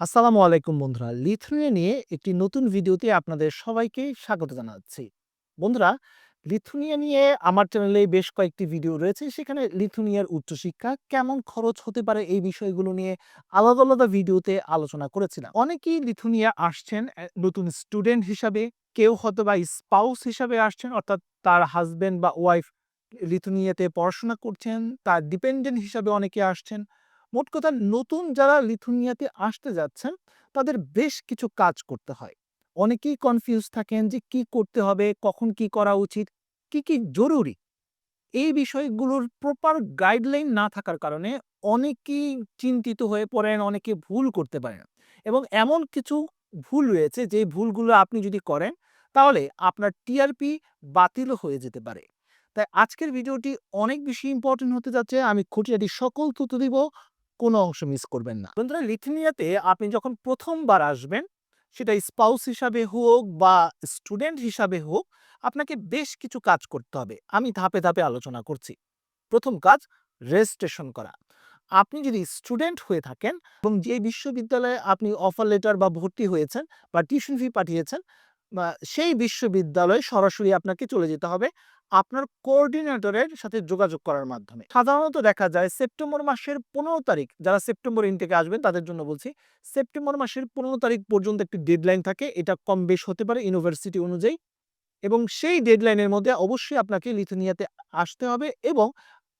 আসসালামু আলাইকুম বন্ধুরা। লিথুনিয়া নিয়ে একটি নতুন ভিডিওতে আপনাদের সবাইকে স্বাগত জানাচ্ছি। বন্ধুরা লিথুনিয়া নিয়ে আমার চ্যানেলে বেশ কয়েকটি ভিডিও রয়েছে। সেখানে লিথুনিয়ার উচ্চশিক্ষা কেমন খরচ হতে পারে এই বিষয়গুলো নিয়ে আলাদা আলাদা ভিডিওতে আলোচনা করেছিলাম। অনেকেই লিথুনিয়া আসছেন নতুন স্টুডেন্ট হিসাবে, কেউ হয়তো বা স্পাউস হিসাবে আসছেন, অর্থাৎ তার হাজবেন্ড বা ওয়াইফ লিথুনিয়াতে পড়াশোনা করছেন, তার ডিপেন্ডেন্ট হিসাবে অনেকে আসছেন। মোট কথা নতুন যারা লিথুনিয়াতে আসতে যাচ্ছেন, তাদের বেশ কিছু কাজ করতে হয়। অনেকেই কনফিউজ থাকেন যে কি করতে হবে, কখন কি করা উচিত, কি কি জরুরি। এই বিষয়গুলোর প্রপার গাইডলাইন না থাকার কারণে অনেকেই চিন্তিত হয়ে পড়েন, অনেকে ভুল করতে পারেন। এবং এমন কিছু ভুল রয়েছে যে ভুলগুলো আপনি যদি করেন, তাহলে আপনার টিআরপি বাতিলও হয়ে যেতে পারে। তাই আজকের ভিডিওটি অনেক বেশি ইম্পর্টেন্ট হতে যাচ্ছে। আমি খুঁটিনাটি সকল তথ্য দিব। কোনো অংশ মিস করবেন না। বন্ধুরা, লিথুনিয়াতে আপনি যখন প্রথমবার আসবেন, সেটা স্পাউস হিসাবে হোক বা স্টুডেন্ট হিসাবে হোক, আপনাকে বেশ কিছু কাজ করতে হবে। আমি ধাপে ধাপে আলোচনা করছি। প্রথম কাজ রেজিস্ট্রেশন করা। আপনি যদি স্টুডেন্ট হয়ে থাকেন এবং যে বিশ্ববিদ্যালয়ে আপনি অফার লেটার বা ভর্তি হয়েছেন বা টিউশন ফি পাঠিয়েছেন সেই বিশ্ববিদ্যালয়ে সরাসরি আপনাকে চলে যেতে হবে। আপনার কোঅর্ডিনেটরের সাথে যোগাযোগ করার মাধ্যমে। সাধারণত দেখা যায় সেপ্টেম্বর মাসের পনেরো তারিখ, যারা সেপ্টেম্বর ইনটেকে আসবেন তাদের জন্য বলছি, সেপ্টেম্বর মাসের পনেরো তারিখ পর্যন্ত একটি ডেডলাইন থাকে। এটা কম বেশ হতে পারে ইউনিভার্সিটি অনুযায়ী। এবং সেই ডেডলাইনের মধ্যে অবশ্যই আপনাকে লিথুনিয়াতে আসতে হবে এবং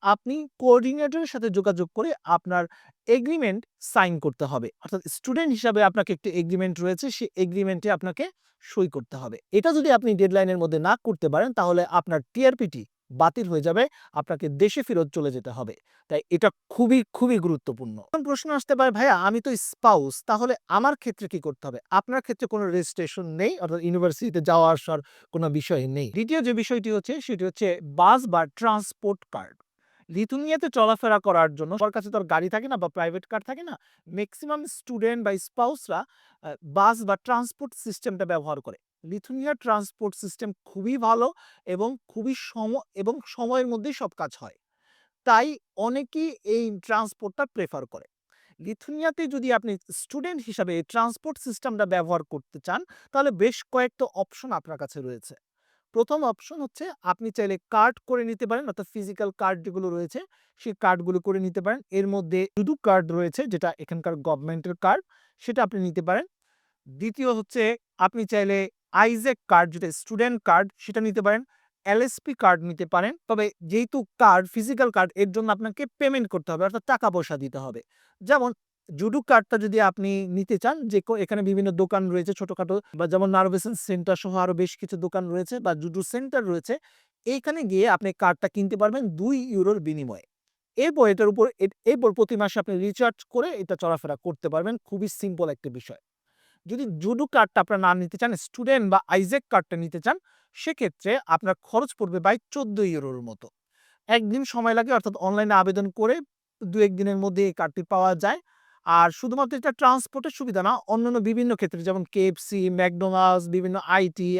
আপনি কোঅর্ডিনেটরের সাথে যোগাযোগ করে আপনার এগ্রিমেন্ট সাইন করতে হবে। অর্থাৎ স্টুডেন্ট হিসাবে আপনাকে একটি এগ্রিমেন্ট রয়েছে, সেই এগ্রিমেন্টে আপনাকে সই করতে হবে। এটা যদি আপনি ডেডলাইনের মধ্যে না করতে পারেন, তাহলে আপনার টিআরপিটি বাতিল হয়ে যাবে, আপনাকে দেশে ফেরত চলে যেতে হবে। তাই এটা খুবই খুবই গুরুত্বপূর্ণ। প্রশ্ন আসতে পারে, ভাইয়া, আমি তো স্পাউস তাহলে আমার ক্ষেত্রে কি করতে হবে? আপনার ক্ষেত্রে কোনো রেজিস্ট্রেশন নেই, অর্থাৎ ইউনিভার্সিটিতে যাওয়া আসার কোনো বিষয় নেই। দ্বিতীয় যে বিষয়টি হচ্ছে, সেটি হচ্ছে বাস বা ট্রান্সপোর্ট কার্ড লিথুনিয়াতে চলাফেরা করার জন্য সবার কাছে তো গাড়ি থাকে না বা প্রাইভেট কার থাকে না ম্যাক্সিমাম স্টুডেন্ট বা স্পাউসরা বাস বা ট্রান্সপোর্ট সিস্টেমটা ব্যবহার করে। লিথুনিয়ার ট্রান্সপোর্ট সিস্টেম খুবই ভালো এবং খুবই সম, এবং সময়ের মধ্যেই সব কাজ হয়। তাই অনেকেই এই ট্রান্সপোর্টটা প্রেফার করে। লিথুনিয়াতে যদি আপনি স্টুডেন্ট হিসাবে এই ট্রান্সপোর্ট সিস্টেমটা ব্যবহার করতে চান, তাহলে বেশ কয়েকটা অপশন আপনার কাছে রয়েছে। প্রথম অপশন হচ্ছে আপনি চাইলে কার্ড করে নিতে পারেন, অর্থাৎ ফিজিক্যাল কার্ড যেগুলো রয়েছে, সেই কার্ডগুলো করে নিতে পারেন। এর মধ্যে শুধু কার্ড রয়েছে, যেটা এখানকার গভর্নমেন্টের কার্ড সেটা আপনি নিতে পারেন। দ্বিতীয় হচ্ছে আপনি চাইলে আইজেক কার্ড যেটা স্টুডেন্ট কার্ড সেটা নিতে পারেন। এলএসপি কার্ড নিতে পারেন। তবে যেহেতু কার্ড ফিজিক্যাল কার্ড এর জন্য আপনাকে পেমেন্ট করতে হবে, অর্থাৎ টাকা পয়সা দিতে হবে। যেমন জুডু কার্ডটা যদি আপনি নিতে চান, যে এখানে বিভিন্ন দোকান রয়েছে ছোটখাটো বা যেমন নার্ভেশন সেন্টার সহ আরও বেশ কিছু দোকান রয়েছে বা জুডু সেন্টার রয়েছে, এইখানে গিয়ে আপনি কার্ডটা কিনতে পারবেন দুই ইউরোর বিনিময়ে। এরপর এটার উপর এরপর প্রতি মাসে আপনি রিচার্জ করে এটা চলাফেরা করতে পারবেন। খুবই সিম্পল একটা বিষয়। যদি জুডু কার্ডটা আপনার না নিতে চান, স্টুডেন্ট বা আইজেক কার্ডটা নিতে চান, সেক্ষেত্রে আপনার খরচ পড়বে বাই চোদ্দ ইউরোর মতো। একদিন সময় লাগে, অর্থাৎ অনলাইনে আবেদন করে দু একদিনের মধ্যে এই কার্ডটি পাওয়া যায়। আর শুধুমাত্র এটা ট্রান্সপোর্টের সুবিধা না, অন্যান্য বিভিন্ন ক্ষেত্রে যেমন কেএফসি ম্যাকডোনাল্ডস বিভিন্ন আইটি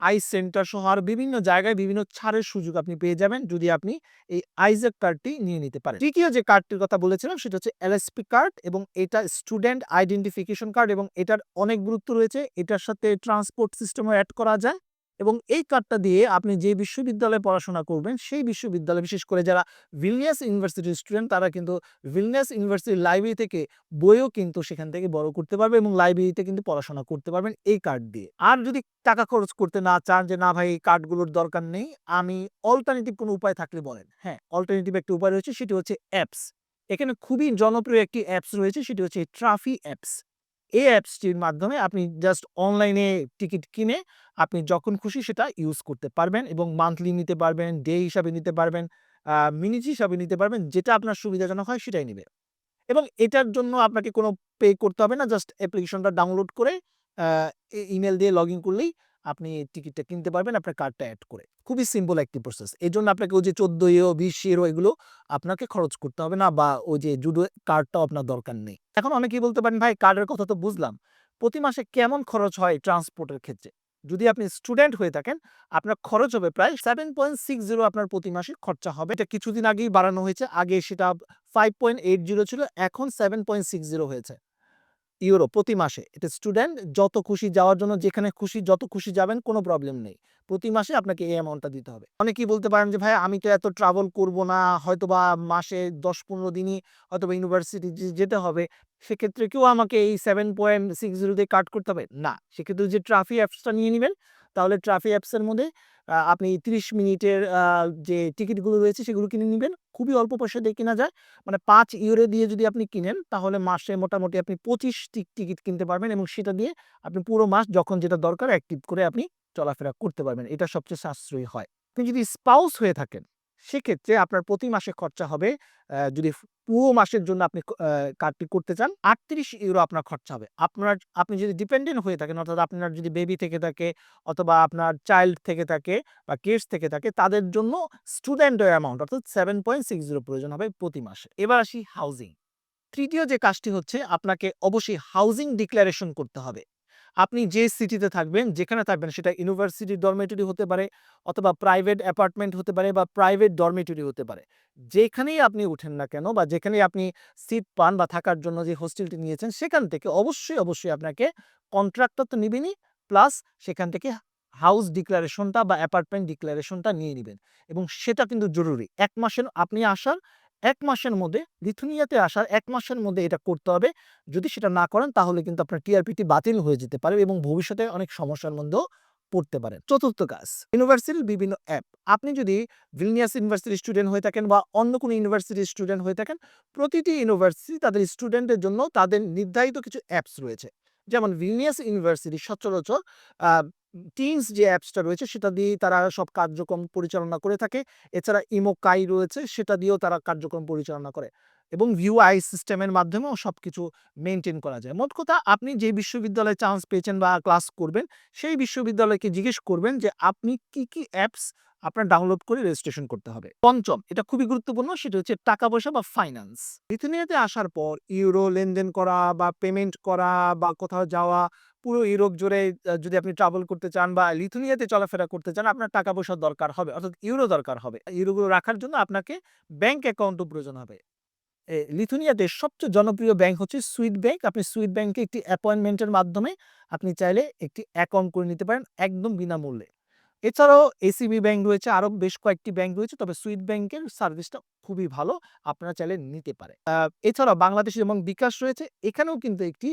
আই সেন্টার সহ আর বিভিন্ন জায়গায় বিভিন্ন ছাড়ের সুযোগ আপনি পেয়ে যাবেন যদি আপনি এই আইজেক কার্ডটি নিয়ে নিতে পারেন। তৃতীয় যে কার্ডটির কথা বলেছিলাম সেটা হচ্ছে এলএসপি কার্ড এবং এটা স্টুডেন্ট আইডেন্টিফিকেশন কার্ড এবং এটার অনেক গুরুত্ব রয়েছে। এটার সাথে ট্রান্সপোর্ট সিস্টেমও অ্যাড করা যায়। এবং এই কার্ডটা দিয়ে আপনি যে বিশ্ববিদ্যালয়ে পড়াশোনা করবেন, সেই বিশ্ববিদ্যালয় বিশেষ করে যারা ভিলনিয়াস ইউনিভার্সিটির স্টুডেন্ট তারা কিন্তু ভিলনিয়াস ইউনিভার্সিটির লাইব্রেরি থেকে বইও কিন্তু সেখান থেকে বড় করতে পারবে এবং লাইব্রেরিতে কিন্তু পড়াশোনা করতে পারবেন এই কার্ড দিয়ে। আর যদি টাকা খরচ করতে না চান যে, না ভাই, এই কার্ডগুলোর দরকার নেই, আমি অল্টারনেটিভ কোনো উপায় থাকলে বলেন। হ্যাঁ অল্টারনেটিভ একটা উপায় রয়েছে, সেটি হচ্ছে অ্যাপস এখানে খুবই জনপ্রিয় একটি অ্যাপস রয়েছে, সেটি হচ্ছে ট্রাফি অ্যাপস এই অ্যাপসটির মাধ্যমে আপনি জাস্ট অনলাইনে টিকিট কিনে আপনি যখন খুশি সেটা ইউজ করতে পারবেন এবং মান্থলি নিতে পারবেন ডে হিসাবে নিতে পারবেন মিনিট হিসাবে নিতে পারবেন, যেটা আপনার সুবিধাজনক হয় সেটাই নেবে। এবং এটার জন্য আপনাকে কোনো পে করতে হবে না জাস্ট অ্যাপ্লিকেশনটা ডাউনলোড করে ইমেল দিয়ে লগ ইন করলেই আপনি টিকিটটা কিনতে পারবেন আপনার কার্ডটা অ্যাড করে। খুবই সিম্পল একটি প্রসেস এই জন্য আপনাকে ওই যে চোদ্দ ইউরো বিশ ইউরো এগুলো আপনাকে খরচ করতে হবে না বা ওই যে জুডো কার্ডটাও আপনার দরকার নেই। এখন অনেকেই বলতে পারেন, ভাই কার্ডের কথা তো বুঝলাম। প্রতি মাসে কেমন খরচ হয় ট্রান্সপোর্টের ক্ষেত্রে? যদি আপনি স্টুডেন্ট হয়ে থাকেন, আপনার খরচ হবে প্রায় সেভেন পয়েন্ট সিক্স জিরো আপনার প্রতি মাসে খরচা হবে। এটা কিছুদিন আগেই বাড়ানো হয়েছে। আগে সেটা ফাইভ পয়েন্ট এইট জিরো ছিল, এখন সেভেন পয়েন্ট সিক্স জিরো হয়েছে। ইউরো প্রতি মাসে। এটা স্টুডেন্ট যত খুশি যাওয়ার জন্য যেখানে খুশি যত খুশি যাবেন কোনো প্রবলেম নেই। প্রতি মাসে আপনাকে এই অ্যামাউন্টটা দিতে হবে। অনেকেই বলতে পারেন যে, "ভাই আমি তো এত ট্রাভেল করব না। হয়তো বা মাসে দশ পনেরো দিনই হয়তো বা ইউনিভার্সিটি যেতে হবে। সেক্ষেত্রে কেউ আমাকে এই 7.60 দিয়ে কাট করতে হবে?" না। সেক্ষেত্রে যে ট্রাফিক অ্যাপসটা নিয়ে নিবেন। তাহলে ট্রাফিক অ্যাপসের মধ্যে আপনি ৩০ মিনিটের যে টিকিটগুলো রয়েছে সেগুলো কিনে নেবেন খুবই অল্প পয়সা দিয়ে কেনা যায়। মানে পাঁচ ইউরো দিয়ে যদি আপনি কিনেন তাহলে মাসে মোটামুটি আপনি ২৫ টি টিকিট কিনতে পারবেন এবং সেটা দিয়ে আপনি পুরো মাস যখন যেটা দরকার অ্যাক্টিভ করে আপনি চলাফেরা করতে পারবেন। এটা সবচেয়ে সাশ্রয়ী হয়। আপনি যদি স্পাউস হয়ে থাকেন, সেক্ষেত্রে আপনার প্রতি মাসে খরচা হবে যদি পুরো মাসের জন্য আপনি কার্ডটি করতে চান ৩৮ ইউরো আপনার খরচা হবে। আপনার, আপনি যদি ডিপেন্ডেন্ট হয়ে থাকেন, অর্থাৎ আপনার যদি বেবি থেকে থাকে অথবা আপনার চাইল্ড থেকে থাকে বা কিডস থেকে থাকে, তাদের জন্য স্টুডেন্ট অ্যামাউন্ট অর্থাৎ 7.60 প্রয়োজন হবে প্রতি মাসে। এবার আসি হাউজিং। তৃতীয় যে কাজটি হচ্ছে, আপনাকে অবশ্যই হাউজিং ডিক্লারেশন করতে হবে। আপনি যে সিটিতে থাকবেন, যেখানে থাকবেন সেটা ইউনিভার্সিটি ডরমেটরি হতে পারে অথবা প্রাইভেট অ্যাপার্টমেন্ট হতে পারে বা প্রাইভেট ডরমেটরি হতে পারে। যেখানেই আপনি উঠেন না কেন বা যেখানেই আপনি সিট পান বা থাকার জন্য যে হোস্টেলটি নিয়েছেন সেখান থেকে অবশ্যই, অবশ্যই আপনাকে কন্ট্রাক্টর তো নিবেনই প্লাস সেখান থেকে হাউস ডিক্লারেশনটা বা অ্যাপার্টমেন্ট ডিক্লারেশনটা নিয়ে নিবেন এবং সেটা কিন্তু জরুরি। এক মাসের আপনি আসার ১ মাসের মধ্যে লিথুনিয়াতে আসার এক মাসের মধ্যে এটা করতে হবে। যদি সেটা না করেন তাহলে কিন্তু আপনার টিআরপিটি বাতিল হয়ে যেতে পারে এবং ভবিষ্যতে অনেক সমস্যার মধ্যেও পড়তে পারেন। চতুর্থ কাজ ইউনিভার্সিটির বিভিন্ন অ্যাপ। আপনি যদি ভিলনিয়াস ইউনিভার্সিটির স্টুডেন্ট হয়ে থাকেন বা অন্য কোনো ইউনিভার্সিটির স্টুডেন্ট হয়ে থাকেন, প্রতিটি ইউনিভার্সিটি তাদের স্টুডেন্টের জন্য তাদের নির্ধারিত কিছু অ্যাপস রয়েছে। যেমন ভিলনিয়াস ইউনিভার্সিটি সচরাচর আ টিমস যে অ্যাপসটা রয়েছে সেটা দিয়েই তারা সব কার্যক্রম পরিচালনা করে থাকে। এছাড়া ইমোকাই রয়েছে সেটা দিয়েও তারা কার্যক্রম পরিচালনা করে এবং ভিউ আই সিস্টেমের মাধ্যমেও সবকিছু মেনটেন করা যায়। মোট কথা আপনি যে বিশ্ববিদ্যালয়ে চান্স পেয়েছেন বা ক্লাস করবেন, সেই বিশ্ববিদ্যালয়কে জিজ্ঞেস করবেন যে আপনি কি, কি অ্যাপস আপনার ডাউনলোড করে রেজিস্ট্রেশন করতে হবে। পঞ্চম এটা খুবই গুরুত্বপূর্ণ সেটা হচ্ছে টাকা-পয়সা বা ফাইন্যান্স। লিথুনিয়াতে আসার পর ইউরো লেনদেন করা বা পেমেন্ট করা বা কোথাও যাওয়া পুরো ইউরোপ জুড়ে যদি আপনি ট্রাভেল করতে চান বা লিথুনিয়াতে চলাফেরা করতে চান, আপনার টাকা-পয়সার দরকার হবে, অর্থাৎ ইউরো দরকার হবে। ইউরোগুলো রাখার জন্য আপনাকে ব্যাংক অ্যাকাউন্টও প্রয়োজন হবে। লিথুনিয়াতে সবচেয়ে জনপ্রিয় ব্যাংক হচ্ছে সুইট ব্যাংক। আপনি সুইট ব্যাংকে একটি অ্যাপয়েন্টমেন্টের মাধ্যমে আপনি চাইলে একটি অ্যাকাউন্ট করে নিতে পারেন একদম বিনামূল্যে। এছাড়াও এসিবি ব্যাংক রয়েছে, আরও বেশ কয়েকটি ব্যাংক রয়েছে। তবে সুইড ব্যাংকের সার্ভিসটা খুবই ভালো। আপনারা চাইলে নিতে পারে এছাড়াও বাংলাদেশে যেমন বিকাশ রয়েছে, এখানেও কিন্তু একটি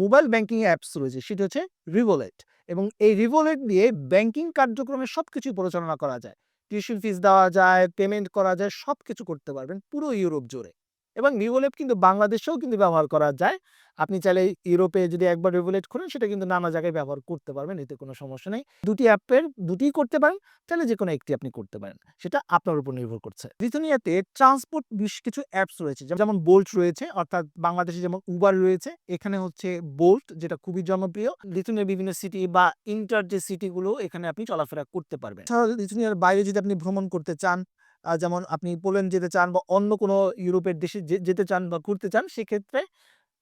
মোবাইল ব্যাংকিং অ্যাপস রয়েছে সেটি হচ্ছে রিভোলেট এবং এই রিভোলেট দিয়ে ব্যাংকিং কার্যক্রমের সবকিছু পরিচালনা করা যায়। টিউশন ফিস দেওয়া যায়, পেমেন্ট করা যায়, সবকিছু করতে পারবেন পুরো ইউরোপ জুড়ে এবং রিভোলেট কিন্তু বাংলাদেশেও কিন্তু ব্যবহার করা যায়। আপনি চাইলে ইউরোপে যদি একবার রিভোলেট খোলেন সেটা কিন্তু নানা জায়গায় ব্যবহার করতে পারবেন। এতে কোনো সমস্যা নেই। ২ টি অ্যাপের ২ টিই করতে পারেন। চাইলে যেকোনো একটি আপনি করতে পারেন। সেটা আপনার উপর নির্ভর করছে। লিথুনিয়াতে ট্রান্সপোর্ট বেশ কিছু অ্যাপস রয়েছে। যেমন বোল্ট রয়েছে অর্থাৎ বাংলাদেশে যেমন উবার রয়েছে, এখানে হচ্ছে বোল্ট যেটা খুবই জনপ্রিয়। লিথুনিয়ার বিভিন্ন সিটি বা ইন্টার যে সিটিগুলো এখানে আপনি চলাফেরা করতে পারবেন। লিথুনিয়ার বাইরে যদি আপনি ভ্রমণ করতে চান, যেমন আপনি পোল্যান্ড যেতে চান বা অন্য কোনো ইউরোপের দেশে যেতে চান বা ঘুরতে চান, সেক্ষেত্রে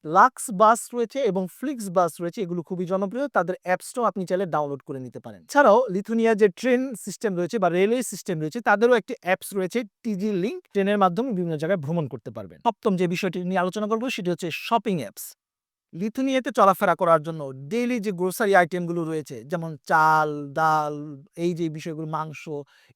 লাক্স বাস রয়েছে এবং ফ্লিক্স বাস রয়েছে। এগুলো খুবই জনপ্রিয়। তাদের অ্যাপসটাও আপনি চাইলে ডাউনলোড করে নিতে পারেন। এছাড়াও লিথুনিয়া যে ট্রেন সিস্টেম রয়েছে বা রেলওয়ে সিস্টেম রয়েছে, তাদেরও একটি অ্যাপস রয়েছে টিজি লিঙ্ক ট্রেনের মাধ্যমে বিভিন্ন জায়গায় ভ্রমণ করতে পারবেন। ৭ম যে বিষয়টি নিয়ে আলোচনা করব, সেটি হচ্ছে শপিং অ্যাপস। লিথুনিয়াতে চলাফেরা করার জন্য ডেইলি যে গ্রোসারি আইটেমগুলো রয়েছে যেমন চাল, ডাল এই যে বিষয়গুলো মাংস,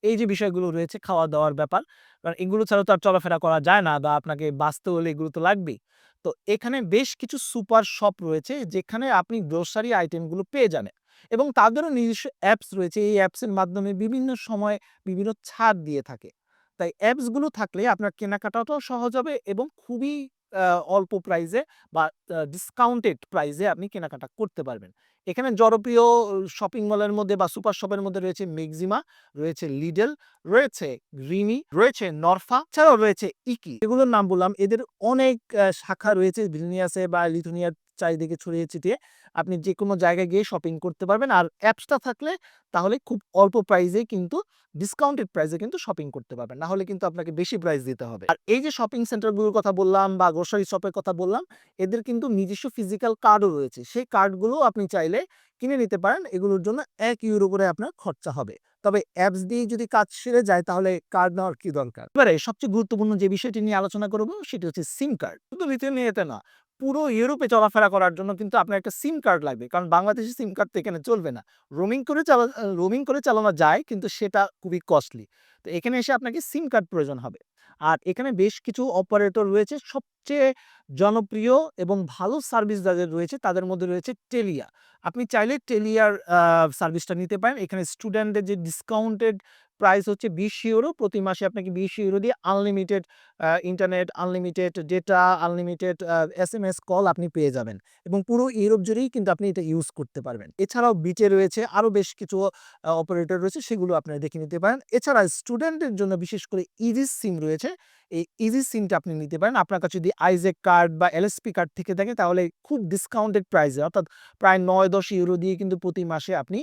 এই যে বিষয়গুলো রয়েছে খাওয়া-দাওয়ার ব্যাপার। কারণ এগুলো ছাড়া তো আর চলাফেরা করা যায় না বা আপনাকে বাঁচতে হলে এগুলো তো লাগবেই। তো এখানে বেশ কিছু সুপার শপ রয়েছে যেখানে আপনি গ্রোসারি আইটেমগুলো পেয়ে যাবেন এবং তাদেরও নিজস্ব অ্যাপস রয়েছে। এই অ্যাপসের মাধ্যমে বিভিন্ন সময় বিভিন্ন ছাড় দিয়ে থাকে। তাই অ্যাপসগুলো থাকলে আপনার কেনাকাটাটাও সহজ হবে এবং খুবই অল্প প্রাইজে বা ডিসকাউন্টেড প্রাইজে আপনি কেনাকাটা করতে পারবেন। এখানে জনপ্রিয় শপিং মলের মধ্যে বা সুপার শপের মধ্যে রয়েছে মেক্সিমা, রয়েছে লিডেল রয়েছে রিমি, রয়েছে নরফা, ছাড়াও রয়েছে ইকি। এগুলোর নাম বললাম। এদের অনেক শাখা রয়েছে ভিলনিয়াসে বা লিথুনিয়ার চারিদিকে ছড়িয়ে ছিটিয়ে। আপনি যেকোনো জায়গায় গিয়ে শপিং করতে পারবেন। আর অ্যাপসটা থাকলে তাহলে খুব অল্প প্রাইসেই কিন্তু ডিসকাউন্টেড প্রাইসে কিন্তু শপিং করতে পারবেন। না হলে কিন্তু আপনাকে বেশি প্রাইস দিতে হবে। আর এই যে শপিং সেন্টারগুলোর কথা বললাম বা গ্রোসারি শপের কথা বললাম, এদের কিন্তু নিজস্ব ফিজিক্যাল কার্ডও রয়েছে। সেই কার্ডগুলোও আপনি চাইলে কিনে নিতে পারেন। এগুলোর জন্য এক ইউরো করে আপনার খরচা হবে। তবে অ্যাপস দিয়ে যদি কাজ সেরে যায় তাহলে কার্ড নেওয়ার কি দরকার? এবারে সবচেয়ে গুরুত্বপূর্ণ যে বিষয়টি নিয়ে আলোচনা করব সেটি হচ্ছে সিম কার্ড। শুধু লিথুনিয়াতে না, পুরো ইউরোপে চলাফেরা করার জন্য কিন্তু আপনার একটা সিম কার্ড লাগবে। কারণ বাংলাদেশি সিম কার্ড তো এখানে চলবে না। রোমিং করে চালা রোমিং করে চালানো যায়, কিন্তু সেটা খুবই কস্টলি তো এখানে এসে আপনাকে সিম কার্ড প্রয়োজন হবে। আর এখানে বেশ কিছু অপারেটর রয়েছে, সবচেয়ে জনপ্রিয় এবং ভালো সার্ভিস যাদের রয়েছে, তাদের মধ্যে রয়েছে টেলিয়া আপনি চাইলে টেলিয়ার সার্ভিসটা নিতে পারেন। এখানে স্টুডেন্টদের যে ডিসকাউন্টেড প্রাইস হচ্ছে বিশ ইউরো প্রতি মাসে আপনাকে বিশ ইউরো দিয়ে unlimited internet unlimited data unlimited S M S call আপনি পেয়ে যাবেন। এবং পুরো ইউরোপ জুড়েই কিন্তু আপনি এটা ইউজ করতে পারবেন। এছাড়াও বিটে রয়েছে আরও বেশ কিছু অপারেটর রয়েছে, সেগুলো আপনারা দেখে নিতে পারেন। এছাড়া স্টুডেন্টের জন্য বিশেষ করে ইরিস সিম রয়েছে। এই ইজি সিমটা আপনি নিতে পারেন। আপনার কাছে যদি আইজেক কার্ড বা এলএসপি কার্ড থেকে থাকে, তাহলে খুব ডিসকাউন্টেড প্রাইসে অর্থাৎ প্রায় নয় দশ ইউরো দিয়ে কিন্তু প্রতি মাসে আপনি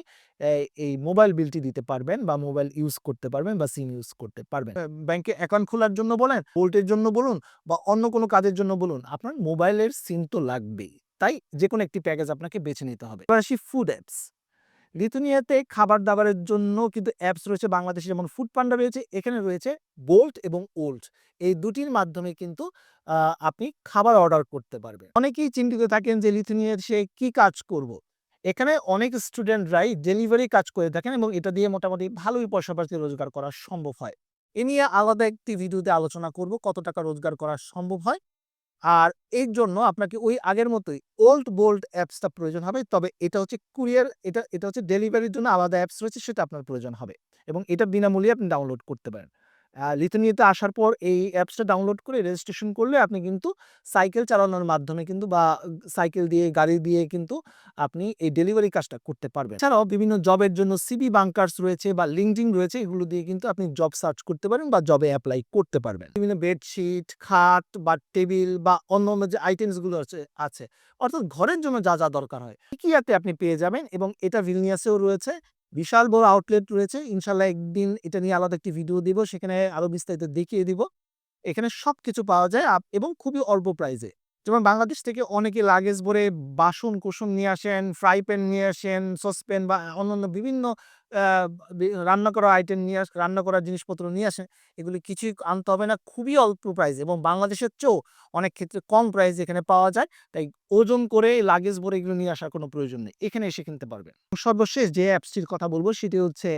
এই মোবাইল বিলটি দিতে পারবেন বা মোবাইল ইউজ করতে পারবেন বা সিম ইউজ করতে পারবেন। ব্যাংকে অ্যাকাউন্ট খোলার জন্য বলেন ভোল্টের জন্য বলুন বা অন্য কোনো কাজের জন্য বলুন, আপনার মোবাইলের সিম তো লাগবেই। তাই যে কোনো একটি প্যাকেজ আপনাকে বেছে নিতে হবে। এবার আসি ফুড অ্যাপস লিথুনিয়াতে খাবার দাবারের জন্য কিন্তু অ্যাপস রয়েছে বাংলাদেশে। যেমন ফুড পান্ডা রয়েছে, এখানে রয়েছে বোল্ট এবং ওল্ড এই দুটির মাধ্যমে কিন্তু আপনি খাবার অর্ডার করতে পারবেন। অনেকেই চিন্তিত থাকেন যে লিথুনিয়ার সে কি কাজ করব। এখানে অনেক স্টুডেন্টরাই ডেলিভারি কাজ করে থাকেন এবং এটা দিয়ে মোটামুটি ভালোই পাতি রোজগার করা সম্ভব হয়। এ নিয়ে আলাদা একটি ভিডিওতে আলোচনা করব, কত টাকা রোজগার করা সম্ভব হয়। আর এর জন্য আপনাকে ওই আগের মতোই ওল্ড বোল্ড অ্যাপসটা প্রয়োজন হবে। তবে এটা হচ্ছে কুরিয়ার এটা এটা হচ্ছে ডেলিভারির জন্য আলাদা অ্যাপস রয়েছে, সেটা আপনার প্রয়োজন হবে এবং এটা বিনামূল্যে আপনি ডাউনলোড করতে পারেন। লিথুনিয়াতে আসার পর এই অ্যাপসটা ডাউনলোড করে রেজিস্ট্রেশন করলে আপনি কিন্তু সাইকেল চালানোর মাধ্যমে কিন্তু বা সাইকেল দিয়ে, গাড়ি দিয়ে কিন্তু আপনি এই ডেলিভারি কাজটা করতে পারবেন। এছাড়াও বিভিন্ন জবের জন্য সিবি বাংকার্স রয়েছে বা লিঙ্কডিং রয়েছে, এগুলো দিয়ে কিন্তু আপনি জব সার্চ করতে পারেন বা জবে অ্যাপ্লাই করতে পারবেন। বিভিন্ন বেডশিট খাট বা টেবিল বা অন্য অন্য যে আইটেমসগুলো আছে আছে, অর্থাৎ ঘরের জন্য যা যা দরকার হয় ইকিয়াতে আপনি পেয়ে যাবেন এবং এটা ভিলনিয়াসেও রয়েছে বিশাল বড় আউটলেট রয়েছে। ইনশাল্লাহ একদিন এটা নিয়ে আলাদা একটি ভিডিও দিব, সেখানে আরও বিস্তারিত দেখিয়ে দিব। এখানে সব কিছু পাওয়া যায় এবং খুবই অল্প প্রাইসে যেমন বাংলাদেশ থেকে অনেকে লাগেজ ভরে বাসন কুসন নিয়ে আসেন ফ্রাই প্যান নিয়ে আসেন সসপ্যান বা অন্যান্য বিভিন্ন রান্না করা আইটেম নিয়ে আস, রান্না করার জিনিসপত্র নিয়ে আসেন, এগুলি কিছুই আনতে হবে না, খুবই অল্প প্রাইস এবং বাংলাদেশের চেয়েও অনেক ক্ষেত্রে কম প্রাইস এখানে পাওয়া যায়, তাই ওজন করে লাগেজ ভরে এগুলো নিয়ে আসার কোনো প্রয়োজন নেই, এখানে এসে কিনতে পারবেন। সর্বশেষ যে অ্যাপসটির কথা বলব, সেটি হচ্ছে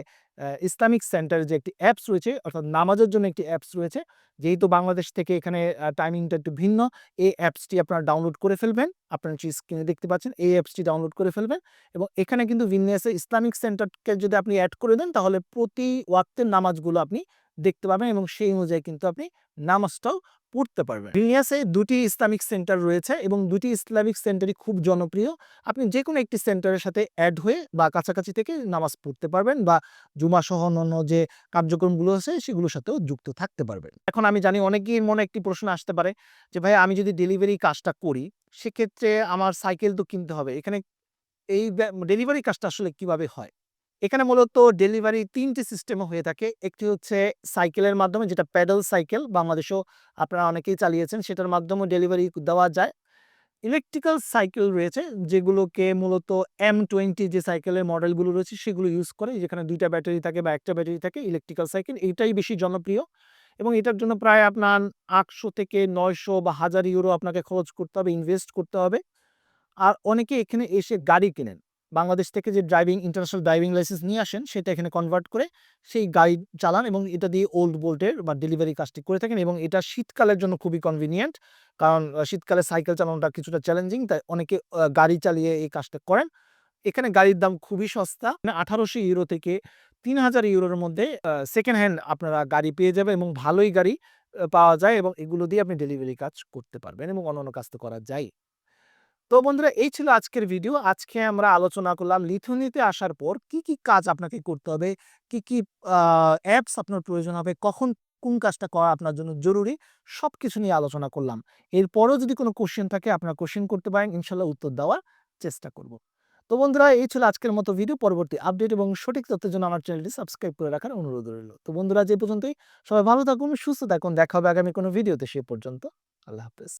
ইসলামিক সেন্টার যে একটি অ্যাপস রয়েছে, অর্থাৎ নামাজের জন্য একটি অ্যাপস রয়েছে, যেহেতু বাংলাদেশ থেকে এখানে টাইমিংটা একটু ভিন্ন, এই অ্যাপসটি আপনারা ডাউনলোড করে ফেলবেন। আপনারা যে স্ক্রিনে দেখতে পাচ্ছেন, এই অ্যাপসটি ডাউনলোড করে ফেলবেন এবং এখানে কিন্তু ভিন্যাসে ইসলামিক সেন্টারকে যদি আপনি অ্যাড করে দেন, তাহলে প্রতি ওয়াক্তের নামাজগুলো আপনি দেখতে পাবেন এবং সেই অনুযায়ী কিন্তু আপনি নামাজটাও পড়তে পারবেন। ভিনিয়াসে দুটি ইসলামিক সেন্টার রয়েছে এবং দুটি ইসলামিক সেন্টারই খুব জনপ্রিয়। আপনি যে কোনো একটি সেন্টারের সাথে অ্যাড হয়ে বা কাছাকাছি থেকে নামাজ পড়তে পারবেন বা জুমা সহ অন্যান্য যে কার্যক্রমগুলো আছে সেগুলোর সাথেও যুক্ত থাকতে পারবেন। এখন আমি জানি অনেকেই মনে একটি প্রশ্ন আসতে পারে যে, ভাই, আমি যদি ডেলিভারি কাজটা করি, সেক্ষেত্রে আমার সাইকেল তো কিনতে হবে। এখানে এই ডেলিভারি কাজটা আসলে কীভাবে হয়? এখানে মূলত ডেলিভারি তিনটি সিস্টেমে হয়ে থাকে। একটি হচ্ছে সাইকেলের মাধ্যমে, যেটা প্যাডেল সাইকেল, বাংলাদেশেও আপনারা অনেকেই চালিয়েছেন, সেটার মাধ্যমে ডেলিভারি দেওয়া যায়। ইলেকট্রিক্যাল সাইকেল রয়েছে, যেগুলোকে মূলত এম টোয়েন্টি যে সাইকেলের মডেলগুলো রয়েছে, সেগুলো ইউজ করে, যেখানে দুইটা ব্যাটারি থাকে বা একটা ব্যাটারি থাকে, ইলেকট্রিক্যাল সাইকেল এটাই বেশি জনপ্রিয়। এবং এটার জন্য প্রায় আপনার আটশো থেকে নয়শো বা হাজার ইউরো আপনাকে খরচ করতে হবে, ইনভেস্ট করতে হবে। আর অনেকে এখানে এসে গাড়ি কেনেন। বাংলাদেশ থেকে যে ড্রাইভিং ইন্টারন্যাশনাল ড্রাইভিং লাইসেন্স নিয়ে আসেন, সেটা এখানে কনভার্ট করে সেই গাড়ি চালান এবং এটা দিয়ে ওল্ড বোল্টের বা ডেলিভারি কাজটি করে থাকেন এবং এটা শীতকালের জন্য খুবই কনভিনিয়েন্ট কারণ শীতকালে সাইকেল চালানোটা কিছুটা চ্যালেঞ্জিং তাই অনেকে গাড়ি চালিয়ে এই কাজটা করেন। এখানে গাড়ির দাম খুবই সস্তা। মানে আঠারোশো ইউরো থেকে তিন হাজার ইউরোর মধ্যে সেকেন্ড হ্যান্ড আপনারা গাড়ি পেয়ে যাবে এবং ভালোই গাড়ি পাওয়া যায় এবং এগুলো দিয়ে আপনি ডেলিভারি কাজ করতে পারবেন এবং অন্যান্য কাজ তো করা যায় তো বন্ধুরা, এই ছিল আজকের ভিডিও। আজকে আমরা আলোচনা করলাম লিথুনিতে আসার পর কি কি কাজ আপনাকে করতে হবে, কি কি অ্যাপস আপনার প্রয়োজন হবে, কখন কোন কাজটা করা আপনার জন্য জরুরি সব কিছু নিয়ে আলোচনা করলাম। এরপরও যদি কোনো কোশ্চেন থাকে, আপনার কোশ্চেন করতে পারেন, ইনশাল্লাহ উত্তর দেওয়ার চেষ্টা করব। তো বন্ধুরা, এই ছিল আজকের মতো ভিডিও পরবর্তী আপডেট এবং সঠিক তথ্যের জন্য আমার চ্যানেলটি সাবস্ক্রাইব করে রাখার অনুরোধ রইল। তো বন্ধুরা, যে পর্যন্তই, সবাই ভালো থাকুন, সুস্থ থাকুন, দেখা হবে আগামী কোনো ভিডিওতে সে পর্যন্ত। আল্লাহ হাফেজ।